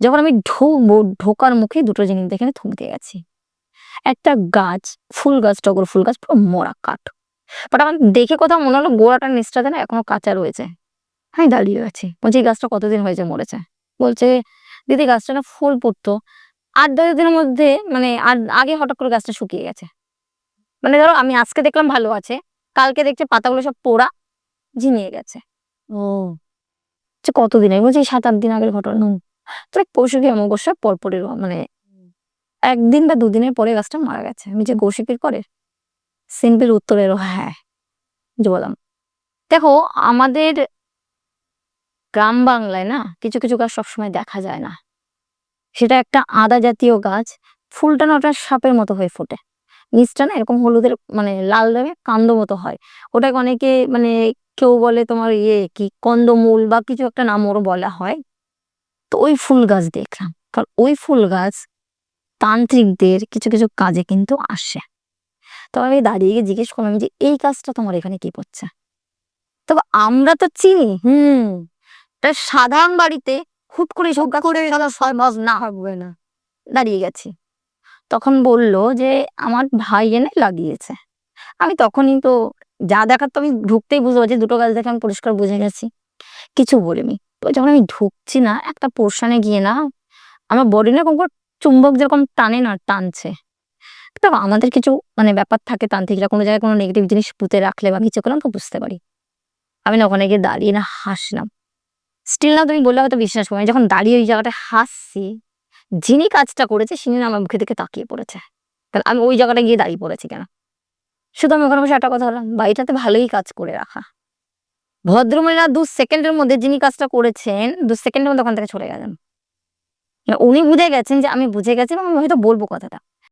যখন আমি ঢুকবো ঢোকার মুখে দুটো জিনিস দেখে থমকে গেছি। একটা গাছ, ফুল গাছ, টগর ফুল গাছ, পুরো মরা কাঠ। বাট আমার দেখে কোথাও মনে হলো গোড়াটা নিচটাতে না এখনও কাঁচা রয়েছে। আমি দাঁড়িয়ে আছি। বলছি, এই গাছটা কতদিন হয়েছে মরেছে? বলছে, দিদি, গাছটা না ফুল পড়তো। আট, দশ দিনের মধ্যে মানে আর আগে হঠাৎ করে গাছটা শুকিয়ে গেছে। মানে ধরো, আমি আজকে দেখলাম ভালো আছে, কালকে দেখছে পাতাগুলো সব পোড়া, ঝিমিয়ে গেছে। ও কতদিন? আগে বলছি সাত, আট দিন আগের ঘটনা। হুম। তো কৌশিকী অমাবস্যা পরপরের মানে একদিন বা দুদিনের পরে গাছটা মারা গেছে। আমি যে কৌশিকের করে সিম্পল উত্তরেরও হ্যাঁ যে বললাম। দেখো, আমাদের গ্রাম বাংলায় না কিছু কিছু গাছ সবসময় দেখা যায় না। সেটা একটা আদা জাতীয় গাছ, ফুলটা না ওটা সাপের মতো হয়ে ফোটে। নিচটা না এরকম হলুদের মানে লাল রঙের কান্দ মতো হয়। ওটাকে অনেকে মানে কেউ বলে তোমার ইয়ে কি, কন্দমূল বা কিছু একটা নাম ওর বলা হয়। তো ওই ফুল গাছ দেখলাম। কারণ ওই ফুল গাছ তান্ত্রিকদের কিছু কিছু কাজে কিন্তু আসে। তো আমি দাঁড়িয়ে গিয়ে জিজ্ঞেস করলাম যে, এই কাজটা তোমার এখানে কি করছে তবে আমরা তো চিনি, হুম। সাধারণ বাড়িতে হুট করে সব করে ছয় মাস না হবে না। দাঁড়িয়ে গেছি। তখন বলল যে, আমার ভাই এনে লাগিয়েছে। আমি তখনই তো যা দেখার তো আমি ঢুকতেই বুঝতে পারছি, দুটো গাছ দেখে আমি পরিষ্কার বুঝে গেছি। কিছু বলিনি। যখন আমি ঢুকছি না, একটা পোর্শনে গিয়ে না, আমার বডি না করে চুম্বক যেরকম টানে না, টানছে। তো আমাদের কিছু মানে ব্যাপার থাকে তান্ত্রিকরা, কোনো জায়গায় কোনো নেগেটিভ জিনিস পুঁতে রাখলে বা কিছু করলাম তো বুঝতে পারি। আমি না ওখানে গিয়ে দাঁড়িয়ে না হাসলাম। স্টিল না তুমি বললে হয়তো বিশ্বাস করো যখন দাঁড়িয়ে ওই জায়গাটা হাসছি, যিনি কাজটা করেছে তিনি না আমার মুখে দিকে তাকিয়ে পড়েছে। কারণ আমি ওই জায়গাটা গিয়ে দাঁড়িয়ে পড়েছি কেন? শুধু আমি ওখানে বসে একটা কথা বললাম, বাড়িটাতে ভালোই কাজ করে রাখা। ভদ্রমহিলা দু সেকেন্ডের মধ্যে যিনি কাজটা করেছেন, দু সেকেন্ডের মধ্যে ওখান থেকে চলে গেলেন। মানে উনি বুঝে গেছেন যে আমি বুঝে গেছি এবং আমি হয়তো বলব কথাটা।